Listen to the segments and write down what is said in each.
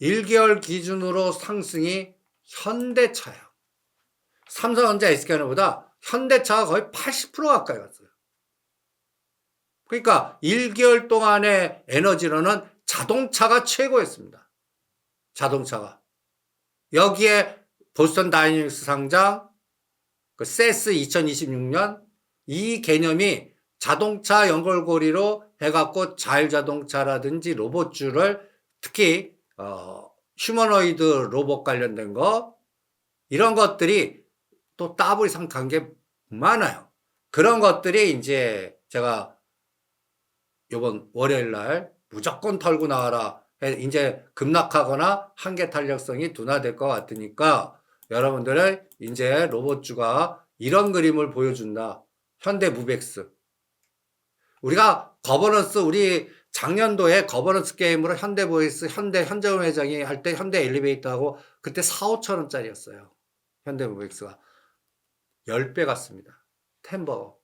1개월 기준으로 상승이 현대차예요. 삼성전자 SK하나보다 현대차가 거의 80% 가까이 갔어요. 그러니까 1개월 동안의 에너지로는 자동차가 최고였습니다. 자동차가. 여기에 보스턴 다이내믹스 상장, 그 세스 2026년 이 개념이 자동차 연결고리로 해갖고 자율자동차라든지 로봇주를 특히 어, 휴머노이드 로봇 관련된 거 이런 것들이 또 더블 이상 관 계 많아요. 그런 것들이 이제 제가 요번 월요일 날 무조건 털고 나와라. 해- 이제 급락하거나 한계 탄력성이 둔화될 것 같으니까 여러분들은 이제 로봇주가 이런 그림을 보여준다. 현대 무벡스. 우리가 거버넌스 우리 작년도에 거버넌스 게임으로 현대 보이스, 현대 현재원 회장이 할 때 현대 엘리베이터하고 그때 4, 5천 원짜리였어요. 현대 무벡스가 10배 같습니다. 템버.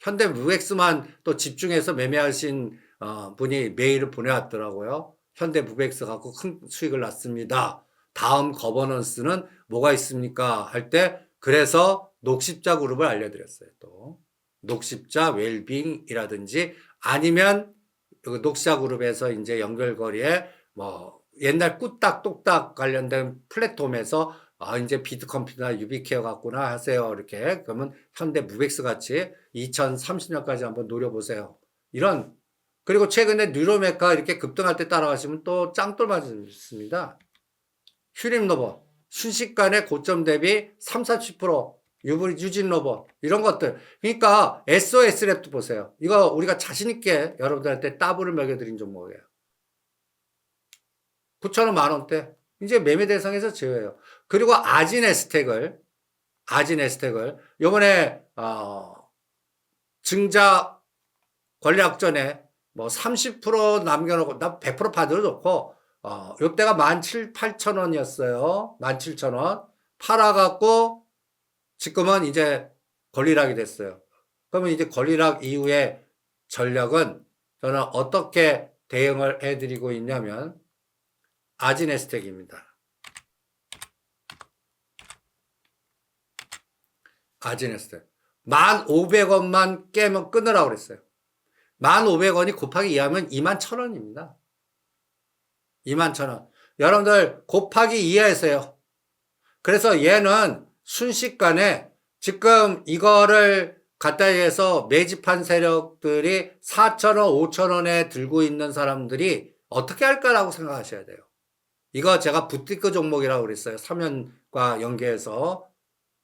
현대 무벡스만 또 집중해서 매매하신 어, 분이 메일을 보내왔더라고요. 현대 무벡스 갖고 큰 수익을 났습니다. 다음 거버넌스는 뭐가 있습니까? 할 때 그래서 녹십자 그룹을 알려드렸어요. 또 녹십자 웰빙이라든지 아니면 그 녹십자 그룹에서 이제 연결거리에 뭐 옛날 꾸딱 똑딱 관련된 플랫폼에서 아, 이제 비트컴퓨터나 유비케어 갖구나 하세요. 이렇게. 그러면 현대 무벡스 같이 2030년까지 한번 노려보세요. 이런. 그리고 최근에 뉴로메카 이렇게 급등할 때 따라가시면 또 짱돌 맞습니다. 휴림 로봇. 순식간에 고점 대비 3, 40% 유불 유진 로봇. 이런 것들. 그러니까 SOS 랩도 보세요. 이거 우리가 자신 있게 여러분들한테 따블을 먹여드린 종목이에요. 9천원 만 원대. 이제 매매 대상에서 제외해요. 그리고 아진 에스텍을, 아진 에스텍을, 요번에, 어, 증자 권리학전에 뭐 30% 남겨놓고, 나 100% 받아놓고, 어, 요때가 17, 8천원이었어요. 17,000원. 팔아갖고, 지금은 이제 권리락이 됐어요. 그러면 이제 권리락 이후에 전략은 저는 어떻게 대응을 해드리고 있냐면, 아진에스텍입니다. 아진에스텍. 1,500원만 깨면 끊으라고 그랬어요. 1,500원이 곱하기 2하면 21,000원입니다. 21,000원. 여러분들 곱하기 2해서요. 그래서 얘는 순식간에 지금 이거를 갖다 해서 매집한 세력들이 4,000원, 5,000원에 들고 있는 사람들이 어떻게 할까라고 생각하셔야 돼요. 이거 제가 부티크 종목이라고 그랬어요. 3년과 연계해서.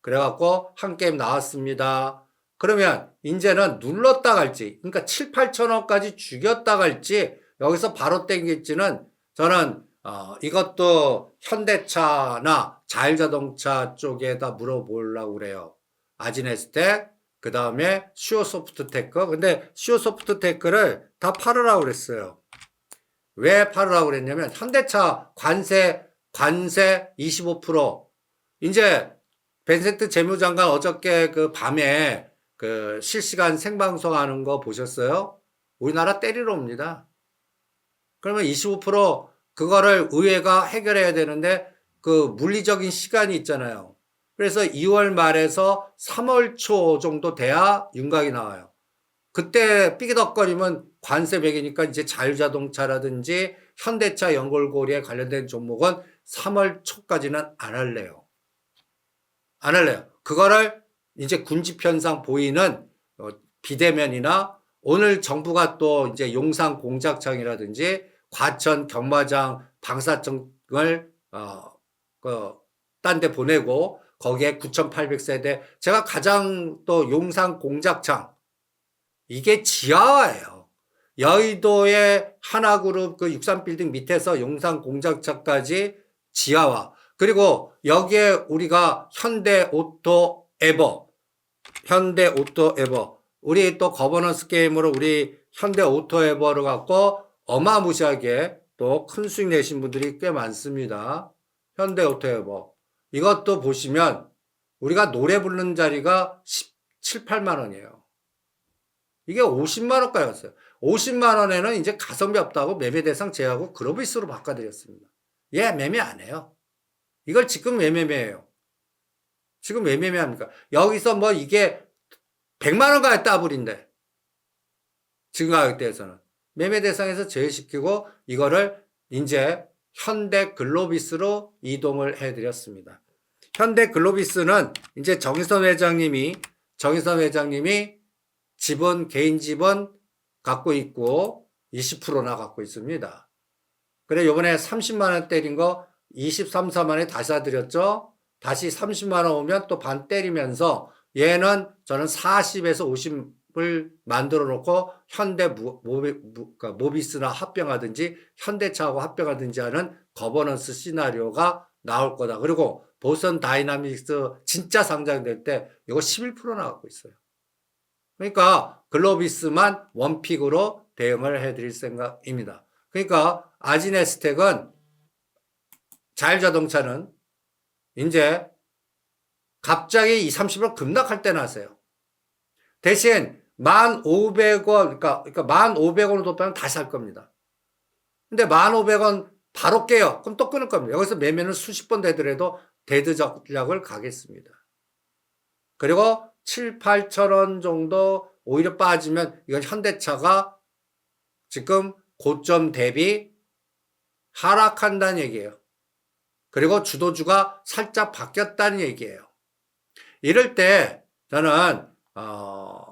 그래갖고 한 게임 나왔습니다. 그러면 이제는 눌렀다 갈지, 그러니까 7, 8천 원까지 죽였다 갈지, 여기서 바로 땡길지는 저는 어, 이것도 현대차나 자율자동차 쪽에다 물어보려고 그래요. 아지네스텍, 그 다음에 시오소프트테크. 근데 시오소프트테크를 다 팔으라고 그랬어요. 왜 팔으라고 그랬냐면 현대차 관세 관세 25% 이제 벤센트 재무장관 어저께 그 밤에 그 실시간 생방송 하는 거 보셨어요? 우리나라 때리러 옵니다. 그러면 25% 그거를 의회가 해결해야 되는데 그 물리적인 시간이 있잖아요. 그래서 2월 말에서 3월 초 정도 돼야 윤곽이 나와요. 그때 삐기덕거리면 관세 백이니까 이제 자율자동차라든지 현대차 연골고리에 관련된 종목은 3월 초까지는 안 할래요. 안 할래요. 그거를 이제 군집 현상 보이는 어, 비대면이나 오늘 정부가 또 이제 용산 공작청이라든지 과천 경마장 방사청을 어 그 딴 데 보내고 거기에 9,800세대 제가 가장 또 용산 공작청 이게 지하화예요. 여의도의 하나그룹 그 63빌딩 밑에서 용산 공작차까지 지하화. 그리고 여기에 우리가 현대 오토 에버, 현대 오토 에버, 우리 또 거버넌스 게임으로 우리 현대 오토 에버를 갖고 어마무시하게 또 큰 수익 내신 분들이 꽤 많습니다. 현대 오토 에버. 이것도 보시면 우리가 노래 부르는 자리가 17, 8만 원이에요. 이게 50만 원까지 갔어요. 50만 원에는 이제 가성비 없다고 매매 대상 제하고 그로비스로 바꿔드렸습니다. 얘 매매 안 해요. 이걸 지금 왜 매매해요? 지금 왜 매매합니까? 여기서 뭐 이게 100만 원가에 따블인데 지금 가격대에서는 매매 대상에서 제외시키고 이거를 이제 현대 글로비스로 이동을 해드렸습니다. 현대 글로비스는 이제 정의선 회장님이 정의선 회장님이 지분 개인 지분 갖고 있고 20%나 갖고 있습니다. 그래 요번에 30만 원 때린 거 23, 4만에 다시 사드렸죠. 다시 30만 원 오면 또 반 때리면서 얘는 저는 40에서 50 을 만들어 놓고 현대 모, 모비, 모, 그러니까 모비스나 합병하든지 현대차하고 합병하든지 하는 거버넌스 시나리오가 나올 거다. 그리고 보선 다이나믹스 진짜 상장될 때 이거 11% 나가고 있어요. 그러니까 글로비스만 원픽으로 대응을 해드릴 생각입니다. 그러니까 아지네스텍은 자율자동차는 이제 갑자기 20, 30을 급락할 때 나세요. 대신 1,500원, 그러니까, 그러니까 1,500원을 높이면 다시 할 겁니다. 근데 1,500원 바로 깨요. 그럼 또 끊을 겁니다. 여기서 매매는 수십 번 되더라도 데드 전략을 가겠습니다. 그리고 7, 8천 원 정도 오히려 빠지면 이건 현대차가 지금 고점 대비 하락한다는 얘기예요. 그리고 주도주가 살짝 바뀌었다는 얘기예요. 이럴 때 저는 어,